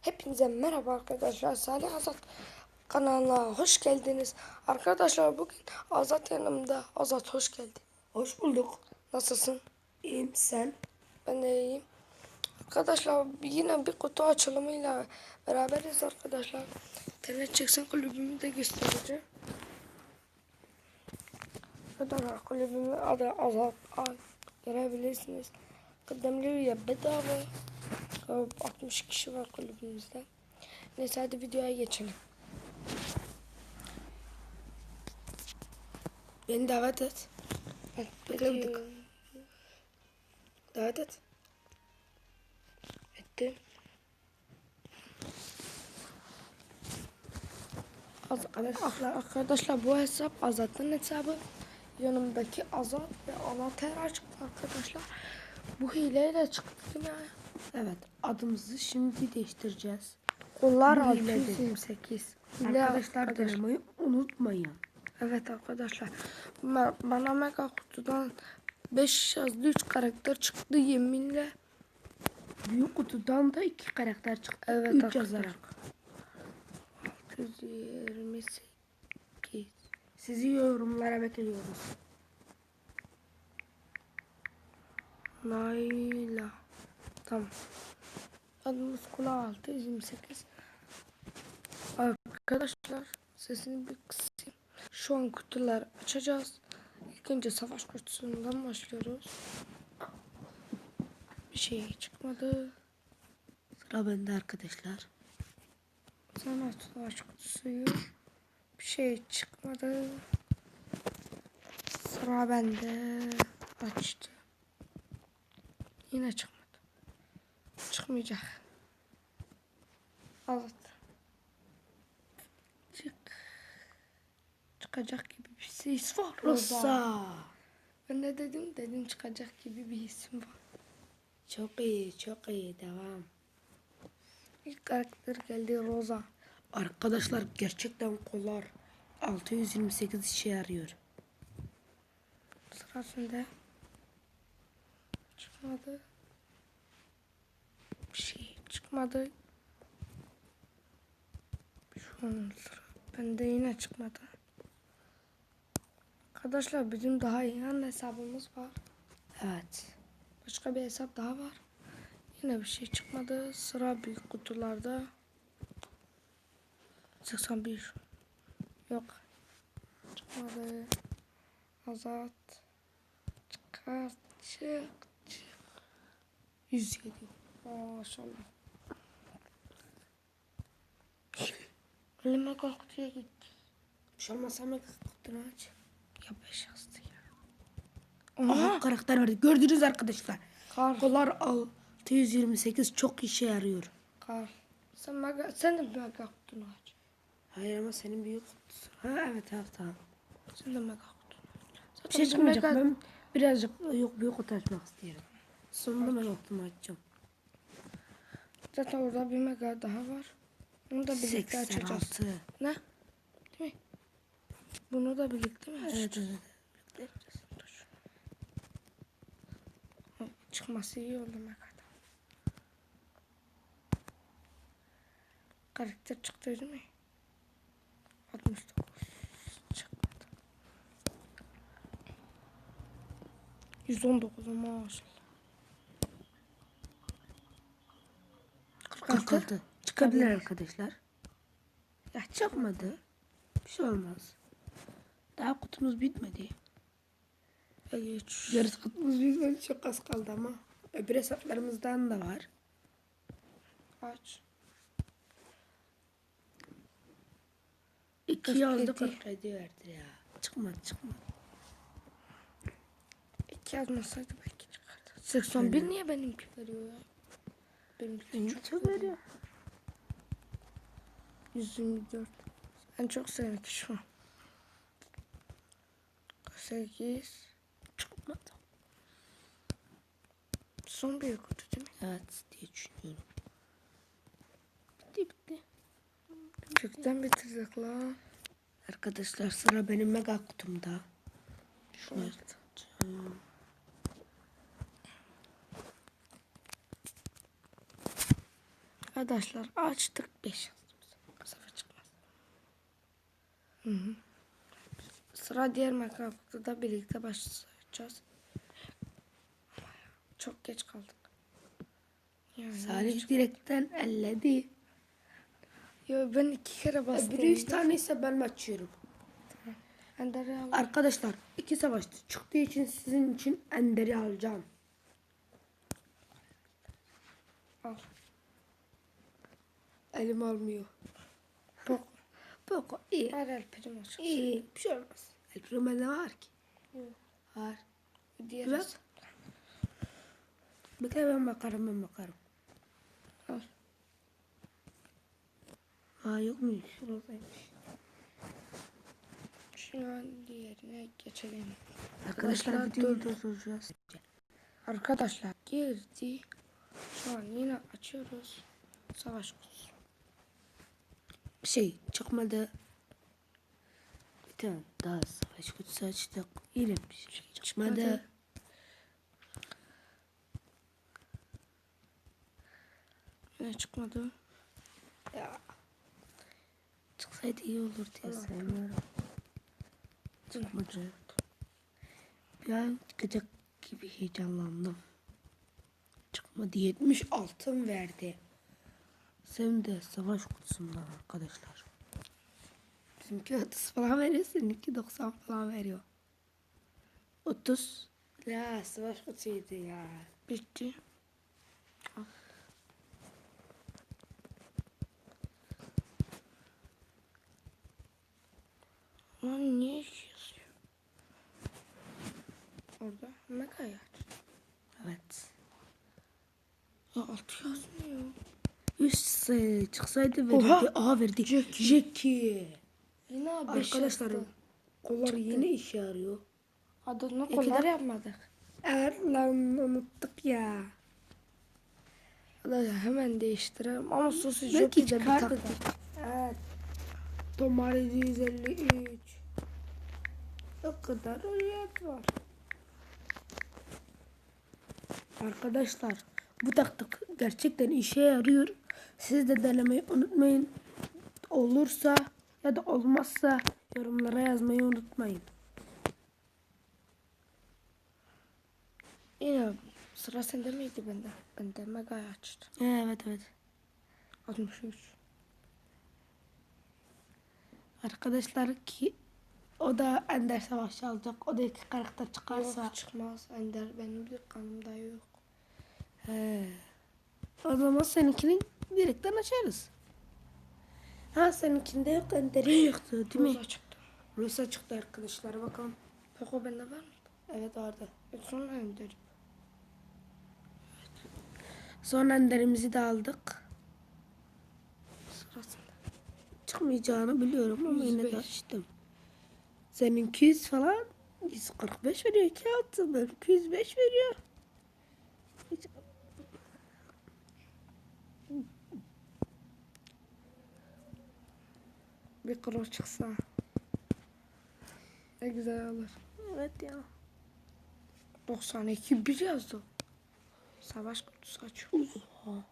Hepinize merhaba arkadaşlar. Salih Azat kanalına hoş geldiniz. Arkadaşlar bugün Azat yanımda. Azat hoş geldin. Hoş bulduk. Nasılsın? İyiyim sen. Ben de iyiyim. Arkadaşlar yine bir kutu açılımıyla beraberiz arkadaşlar. İnternet çeksen kulübümü de göstereceğim. Arkadaşlar kulübümün adı Azat Al. Görebilirsiniz. Kıdemli üye bedava. 60 kişi var kulübümüzde. Neyse hadi videoya geçelim. Beni davet et. Beklemedik. Davet et. Ettim. Az, arkadaşlar, arkadaşlar bu hesap Azat'ın hesabı. Yanımdaki Azat ve Anahtar çıktı arkadaşlar. Bu hileyle çıktı mi? Evet. Adımızı şimdi değiştireceğiz. Kollar Bu hile 628. Hile Arkadaşlar denemeyi unutmayın. Evet arkadaşlar. Ba- Bana mega kutudan 5 yazdı 3 karakter çıktı yeminle. Büyük kutudan da iki karakter çıktı. Evet Üç arkadaşlar. yazarak. 128. Sizi yorumlara bekliyoruz. Layla. Tamam. Adımız kulağı 628. Arkadaşlar sesini bir kısayım. Şu an kutular açacağız. İlk önce savaş kutusundan başlıyoruz. Bir şey çıkmadı. Sıra bende arkadaşlar. Sonra savaş kutusuyu. Bir şey çıkmadı. Sıra bende. Açtı. Yine çıkmadı. Çıkmayacak. Azat. Çık. Çıkacak gibi bir his var. Rosa. Ben de dedim dedim çıkacak gibi bir hisim var. Çok iyi, çok iyi. Devam. İlk karakter geldi Rosa. Arkadaşlar gerçekten kollar 628 işe yarıyor. Sıra sende. Çıkmadı. Bir şey çıkmadı. Şu an sıra. Bende yine çıkmadı. Arkadaşlar bizim daha iyi hesabımız var. Evet. Başka bir hesap daha var. Yine bir şey çıkmadı. Sıra büyük kutularda. 81. Yok. Çıkmadı. Azat. Çıkar. Çık. Çık. 107. Maşallah. Elime kalktıya gitti. Bir şey mı kutunu aç. Ya 5 yazdı ya. Aha karakter verdi. Gördünüz arkadaşlar. Kar. Kollar 628 çok işe yarıyor. Kar. Sen, mega, sen de mega kutunu aç. Hayır ama senin büyük kutusu. Ha evet evet tamam. Sen de mega kutunu aç. Bir şey çıkmayacak. mega- Ben birazcık yok büyük kutu açmak istiyorum. Sonunda ben kutumu açacağım. Zaten orada bir mega daha var. Onu da birlikte açacağız. 86. Ne? Değil mi? Bunu da birlikte mi açacağız? Evet evet. Dur. Ha, Çıkması iyi oldu mega'dan. Karakter çıktı değil mi? 69. Çıkmadı. 119 maşallah. 46. 46. Çıkabilir arkadaşlar. Ya Çıkmadı. Bir şey olmaz. Daha kutumuz bitmedi. Yarısı kutumuz bitmedi. Çok az kaldı ama. Öbür hesaplarımızdan da var. Aç. İki 47. 47 verdi ya. Çıkmadı çıkmadı. İki yazmasaydı belki çıkardı. 81 niye benimki veriyor ya? Benim veriyor. 124. En çok seninki şu an. 8. Çıkmadı. Son bir kutu değil mi? Evet diye düşünüyorum. Bitti bitti. Kökten bitirdik la. Arkadaşlar sıra benim mega kutumda. Şunu açacağım. Arkadaşlar açtık 5 yazdığımız. Bu sefer çıkmaz. Hı hı. Sıra diğer Minecraft'ta da birlikte başlayacağız. Ya, Çok geç kaldık. Yani Salih direkten elledi. Yo ben iki kere bastım. Biri üç tane ise ben açıyorum. Ender'i al. Arkadaşlar iki savaştı. Çıktığı için sizin için Ender'i alacağım. al. Elim almıyor. Bok. Bok iyi. Ver el prim açık. İyi. Bir şey olmaz. El Primo ne var ki? Yok. Var. Diğer Bak. Bekle ben bakarım ben bakarım. al. Ha yok muymuş? Şuradaymış. Şu an diğerine geçelim. Arkadaşlar videoyu dur. durduracağız. Arkadaşlar girdi. Şu an yine açıyoruz. Savaş kutusu. Şey çıkmadı. Bir tane daha savaş kutusu açtık. Yine bir şey çıkmadı. Çıkmadı. Yine çıkmadı. Ya. Çıksaydı iyi olur diye sevmiyorum. Çıkmadı. Bir an çıkacak gibi heyecanlandım. Çıkmadı 70 altın verdi. Sen de savaş kutusundan arkadaşlar. Bizimki 30 falan veriyor, seninki 90 falan veriyor. 30. Ya savaş kutusuydu ya. Bitti. Lan niye yazıyor? Orada mega aç. Evet. Ya altı yazmıyor. Üst e, çıksaydı Oha! verirdi. Aha verdi. Jackie. Jackie. Yine beş Arkadaşlar yazdı. kolları yeni işe yarıyor. Adını İki kollar de- yapmadık. Evet lan unuttuk ya. Arkadaşlar hemen değiştirelim ama sosu Belki Jockey'de bir taktik. Evet. Tomar 753. O kadar uyat var. Arkadaşlar bu taktik gerçekten işe yarıyor. Siz de denemeyi unutmayın. Olursa ya da olmazsa yorumlara yazmayı unutmayın. Yine sıra sende miydi bende? Bende mega açtı. Evet evet. 63. Arkadaşlar ki o da Ender Savaşçı alacak. O da iki karakter çıkarsa. Yok çıkmaz. Ender benim bir kanımda yok. He. O zaman seninkini direkten açarız. Ha seninkinde yok Ender'in yoktu değil mi? Rosa çıktı. Rosa çıktı arkadaşlar bakalım. Poco bende var mıydı? Evet vardı. E sonra Ender. Sonra Ender'imizi de aldık. Sırasında. Çıkmayacağını biliyorum ama yine de 105. açtım. Senin 200 falan 145 veriyor. 2 altı ben 205 veriyor. Bir kro çıksa. Ne güzel olur. Evet ya. 92 bir yazdı. Savaş kutusu açıyor. Oha.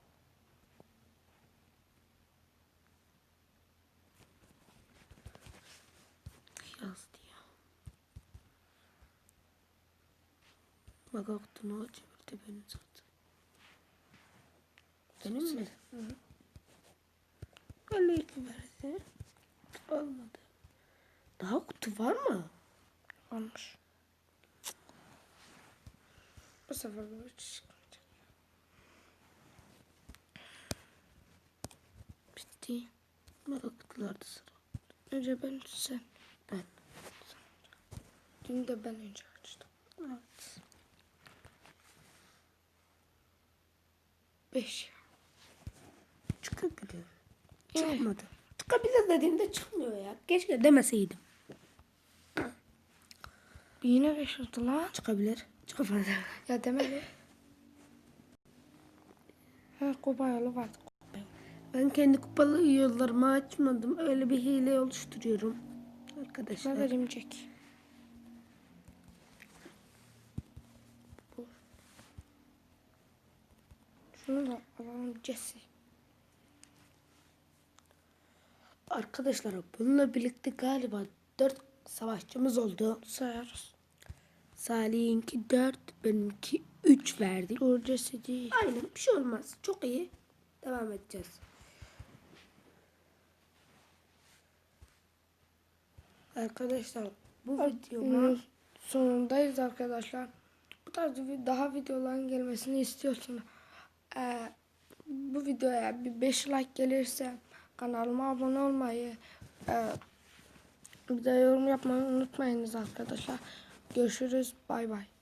Yazdı ya. Bak bir de beni zaten. Benim mi? Hı. 52 verdi. Olmadı. Daha kutu var mı? Olmuş. Bu sefer hiç çıkmayacak. Bitti. Bak kutularda sıra. Önce ben sen. Ben. Dün de ben önce açtım. Evet. 5. Çıkabilir. Yine. Çıkmadı. Çıkabilir dediğimde çıkmıyor ya. Keşke demeseydim. Yine 5 oldu lan. Çıkabilir. Çıkamadı. Ya demeli. Ha kupa yolu vardı. Ben kendi kupalı yollarımı açmadım. Öyle bir hile oluşturuyorum. Ne Arkadaşlar. Jack? Bu. Şunu da alalım Jesse. Arkadaşlar bununla birlikte galiba 4 savaşçımız oldu. Sayarız. Salih'inki 4, benimki 3 verdi. Doğrucası değil. Aynen bir şey olmaz. Çok iyi. Devam edeceğiz. Arkadaşlar Bu videoma videonun sonundayız arkadaşlar. Bu tarz daha videoların gelmesini istiyorsun. Ee, bu videoya bir 5 like gelirse kanalıma abone olmayı e, bir de yorum yapmayı unutmayınız arkadaşlar. Görüşürüz. Bay bay.